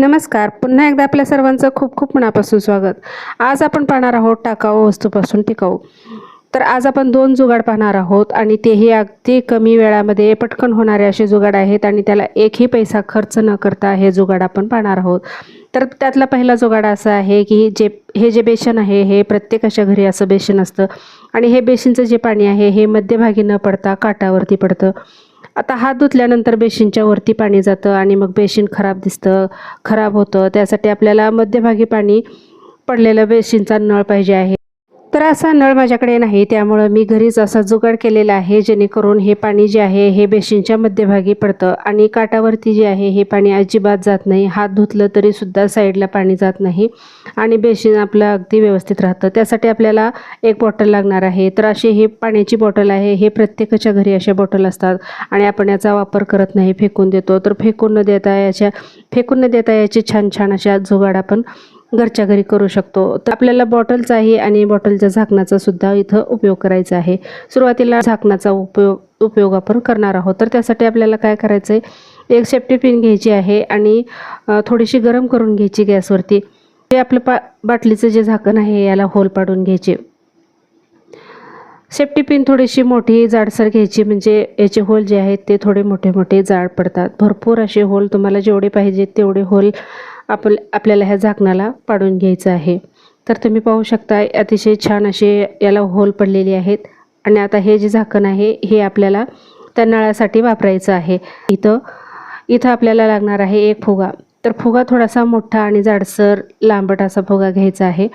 नमस्कार. पुन्हा एकदा आपल्या सर्वांचं खूप खूप मनापासून स्वागत. आज आपण पाहणार आहोत टाकाऊ वस्तूपासून टिकाऊ. तर आज आपण दोन जुगाड पाहणार आहोत आणि तेही अगदी कमी वेळामध्ये पटकन होणारे असे जुगाड आहेत आणि त्याला एकही पैसा खर्च न करता हे जुगाड आपण पाहणार आहोत. तर त्यातला पहिला जुगाड असा आहे की जे हे जे बेसन आहे हे प्रत्येकाच्या घरी असं बेसन असतं. आणि हे बेसिनचं जे पाणी आहे हे मध्यभागी न पडता काटावरती पडतं. आता हात धुतल्यानंतर बेसिनच्या वरती पाणी जातं आणि मग बेसिन खराब दिसतं खराब होतं. त्यासाठी आपल्याला मध्यभागी पाणी पडलेलं बेसिनचा नळ पाहिजे आहे. तर असा नळ माझ्याकडे नाही. त्यामुळं मी घरीच असा जुगाड केलेला आहे जेणेकरून हे पाणी जे आहे हे बेसिनच्या मध्यभागी पडतं आणि काटावरती जे आहे हे पाणी अजिबात जात नाही. हात धुतलं तरी सुद्धा साईडला पाणी जात नाही आणि बेसिन आपलं अगदी व्यवस्थित राहतं. त्यासाठी आपल्याला एक बॉटल लागणार आहे. तर अशी ही पाण्याची बॉटल आहे. हे प्रत्येकाच्या घरी अशा बॉटल असतात आणि आपण याचा वापर करत नाही फेकून देतो. तर फेकून न देता याच्या फेकून न देता याचे छान छान अशा जुगाड आपण घरच्या घरी करू शकतो. तर आपल्याला बॉटलचाही आणि बॉटलच्या झाकणाचा सुद्धा इथं उपयोग करायचा आहे. सुरुवातीला झाकणाचा उपयोग उपयोग आपण करणार आहोत. तर त्यासाठी आपल्याला काय करायचं आहे एक सेफ्टी पिन घ्यायची आहे आणि थोडीशी गरम करून घ्यायची गॅसवरती. ते आपलं पा बाटलीचं जे झाकण आहे याला होल पाडून घ्यायचे. सेफ्टी पिन थोडीशी मोठी जाडसर घ्यायची म्हणजे याचे होल जे आहेत ते थोडे मोठे मोठे जाड पडतात. भरपूर असे होल तुम्हाला जेवढे पाहिजेत तेवढे होल आपण आपल्याला ह्या झाकणाला पाडून घ्यायचं आहे. तर तुम्ही पाहू शकता अतिशय छान असे याला होल पडलेले आहेत. आणि आता हे जे झाकण आहे हे आपल्याला त्या नळासाठी वापरायचं आहे. इथं इथं आपल्याला लागणार आहे एक फुगा. तर फुगा थोडासा मोठा आणि जाडसर लांबट असा फुगा घ्यायचा आहे.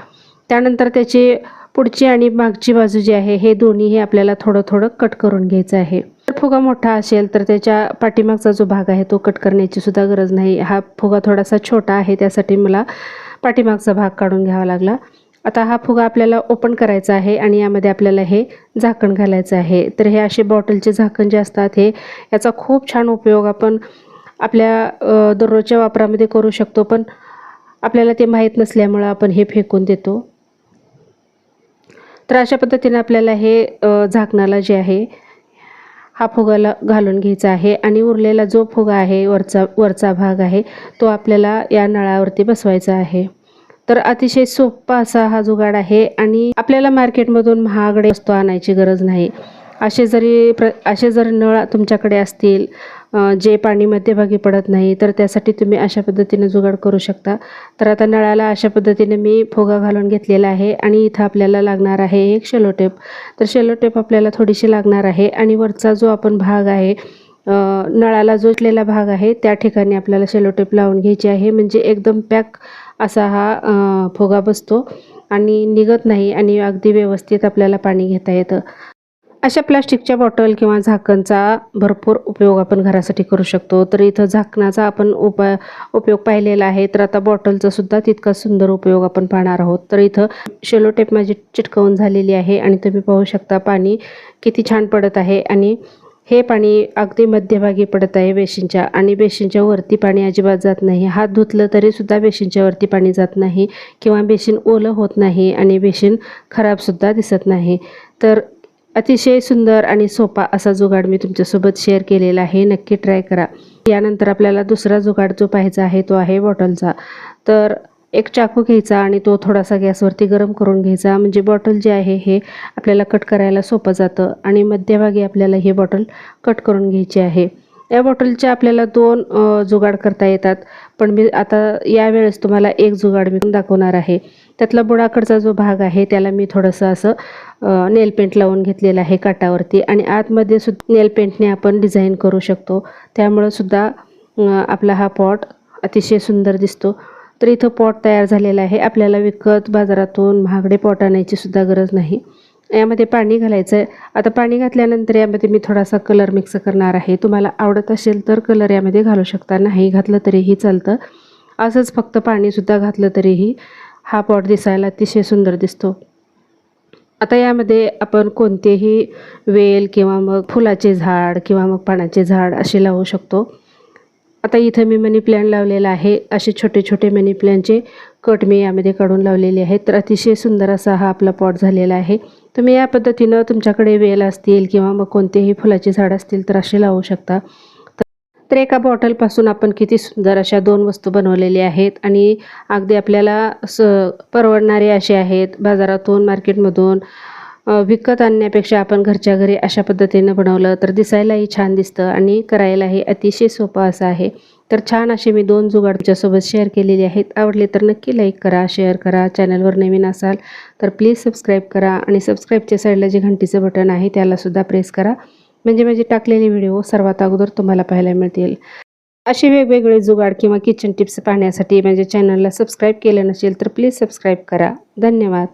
त्यानंतर त्याची पुढची आणि मागची बाजू जी आहे हे दोन्ही हे आपल्याला थोडं थोडं कट करून घ्यायचं आहे. फुगा मोठा असेल तर त्याच्या पाठीमागचा जो भाग आहे तो कट करण्याची सुद्धा गरज नाही. हा फुगा थोडासा छोटा आहे त्यासाठी मला पाठीमागचा भाग काढून घ्यावा लागला. आता हा फुगा आपल्याला ओपन करायचा आहे आणि यामध्ये आपल्याला हे झाकण घालायचं आहे. तर हे असे बॉटलचे झाकण जे असतात हे याचा खूप छान उपयोग आपण आपल्या दररोजच्या वापरामध्ये करू शकतो. पण आपल्याला ते माहीत नसल्यामुळं आपण हे फेकून देतो. तर अशा पद्धतीने आपल्याला हे झाकणाला जे आहे हा फुगाला घालून घ्यायचा आहे. आणि उरलेला जो फुगा आहे वरचा वरचा भाग आहे तो आपल्याला या नळावरती बसवायचा आहे. तर अतिशय सोपा असा हा जुगाड आहे. आणि आपल्याला मार्केटमधून महागडे वस्तू आणायची गरज नाही. असे जरी प्र असे जर नळ तुमच्याकडे असतील जे पाणी मध्यभागी पडत नाही तर त्यासाठी तुम्ही अशा पद्धतीने जुगाड करू शकता. तर आता नळाला अशा पद्धतीने मी फुगा घालून घेतलेला आहे आणि इथं आपल्याला लागणार आहे एक शेलो टेप तर शेलो टेप आपल्याला थोडीशी लागणार आहे आणि वरचा जो आपण भाग आहे नळाला जोडलेला भाग आहे त्या ठिकाणी आपल्याला शेलो टेप लावून घ्यायची आहे. म्हणजे एकदम पॅक असा हा फोगा फुगा बसतो आणि निघत नाही आणि अगदी व्यवस्थित आपल्याला पाणी घेता येतं. अशा प्लास्टिकच्या बॉटल किंवा झाकणचा भरपूर उपयोग आपण घरासाठी करू शकतो. तर इथं झाकणाचा आपण उपाय उपयोग पाहिलेला आहे. तर आता बॉटलचा सुद्धा तितका सुंदर उपयोग आपण पाहणार आहोत. तर इथं शेलो टेप माझी चिटकवून झालेली आहे आणि तुम्ही पाहू शकता पाणी किती छान पडत आहे आणि हे पाणी अगदी मध्यभागी पडत आहे बेसिनच्या आणि बेसिनच्या वरती पाणी अजिबात जात नाही. हात धुतलं तरीसुद्धा बेसिनच्या वरती पाणी जात नाही किंवा बेसिन ओलं होत नाही आणि बेसिन खराबसुद्धा दिसत नाही. तर अतिशय सुंदर आणि सोपा असा जुगाड मी तुमच्यासोबत शेअर केलेला आहे. नक्की ट्राय करा. यानंतर आपल्याला दुसरा जुगाड जो पाहायचा आहे तो आहे बॉटलचा तर एक चाकू घ्यायचा आणि तो थोडासा गॅसवरती गरम करून घ्यायचा. म्हणजे बॉटल जे आहे हे आपल्याला कट करायला सोपं जातं आणि मध्यभागी आपल्याला हे बॉटल कट करून घ्यायची आहे. या बॉटलच्या आपल्याला दोन जुगाड करता येतात. पण मी आता यावेळेस तुम्हाला एक जुगाड मी दाखवणार आहे. त्यातला बुडाकडचा जो भाग आहे त्याला मी थोडंसं असं नेल पेंट लावून घेतलेलं आहे काटावरती आणि आतमध्ये सुद्धा नेल पेंटने आपण डिझाईन करू शकतो. त्यामुळं सुद्धा आपला हा पॉट अतिशय सुंदर दिसतो. तर इथं पॉट तयार झालेला आहे. आपल्याला विकत बाजारातून महागडे पॉट आणायची सुद्धा गरज नाही. यामध्ये पाणी घालायचं आहे आता पाणी घातल्यानंतर यामध्ये मी थोडासा कलर मिक्स करणार आहे. तुम्हाला आवडत असेल तर कलर यामध्ये घालू शकता. नाही घातलं तरीही चालतं. असंच फक्त पाणीसुद्धा घातलं तरीही हा पॉट दिसायला अतिशय सुंदर दिसतो. आता यामध्ये आपण कोणतेही वेल किंवा मग फुलाचे झाड किंवा मग पानाचे झाड असे लावू शकतो. आता इथं मी मनी प्लॅन लावलेला आहे. असे छोटे छोटे मनी प्लॅनचे कट मी यामध्ये काढून लावलेले आहेत. तर अतिशय सुंदर असा हा आपला पॉट झालेला आहे. तुम्ही या पद्धतीनं तुमच्याकडे वेल असतील किंवा मग कोणतेही फुलाचे झाड असतील तर असे लावू शकता. तर एका बॉटलपासून आपण किती सुंदर अशा दोन वस्तू बनवलेल्या आहेत आणि अगदी आपल्याला स परवडणारे असे आहेत. बाजारातून मार्केटमधून विकत आणण्यापेक्षा आपण घरच्या घरी अशा पद्धतीनं बनवलं तर दिसायलाही छान दिसतं आणि करायलाही अतिशय सोपं असं आहे. तर छान असे मी दोन जुगाड तुमच्यासोबत शेअर केलेले आहेत. आवडले तर नक्की लाईक करा शेअर करा चॅनलवर नवीन असाल तर प्लीज सबस्क्राईब करा आणि सबस्क्राईबच्या साईडला जे घंटीचं बटन आहे त्यालासुद्धा प्रेस करा. म्हणजे माझे टाकलेले व्हिडिओ सर्वात अगोदर तुम्हाला पाहायला मिळतील. असे वेगवेगळे जुगाड किंवा किचन टिप्स पाहण्यासाठी माझ्या चॅनलला सबस्क्राईब केलं नसेल तर प्लीज सबस्क्राईब करा. धन्यवाद.